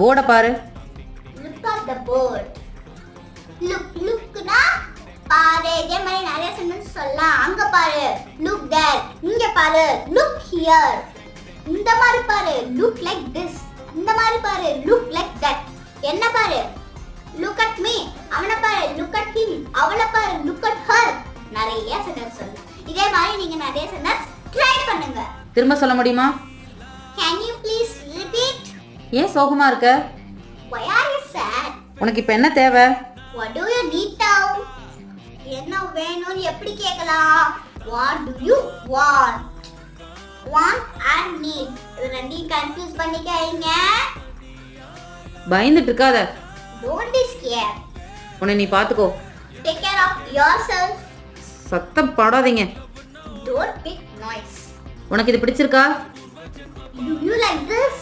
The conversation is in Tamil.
போர்டை பாரு. Look at the board look லுக்னா பாரு. இதே மாதிரி நிறைய சென்டென்ஸ் சொல்லலாம். அங்க பாரு. லுக் தேர் இங்க பாரு. லுக் ஹியர் இந்த மாதிரி பாரு. லுக் லைக் திஸ் இந்த மாதிரி பாரு. லுக் லைக் தட் என்ன பாரு? லுக் அட் மீ அவனை பாரு. லுக் அட் ஹிம் அவளை பாரு. லுக் அட் ஹர் நிறைய சென்டென்ஸ் சொல்லலாம் இதே மாதிரி நீங்க நிறைய சென்டென்ஸ் ட்ரை பண்ணுங்க. திரும்ப சொல்ல முடியுமா? கேன் யூ ப்ளீஸ் ஏன் சோகமா இருக்க why are you sad உனக்கு இப்போ என்ன தேவை What do you need now? என்ன வேணும்னு எப்படி கேட்கலாம் What do you want? Want and need இது ரெண்டையும் கன்ஃபியூஸ் பண்ணிக்காதீங்க பயந்துட்டு இருக்காத Don't be scared. உன்னை நீ பார்த்துக்கோ Take care of yourself. சத்தம் படாதீங்க Don't make noise. உனக்கு இது பிடிச்சிருக்கா Do you like this?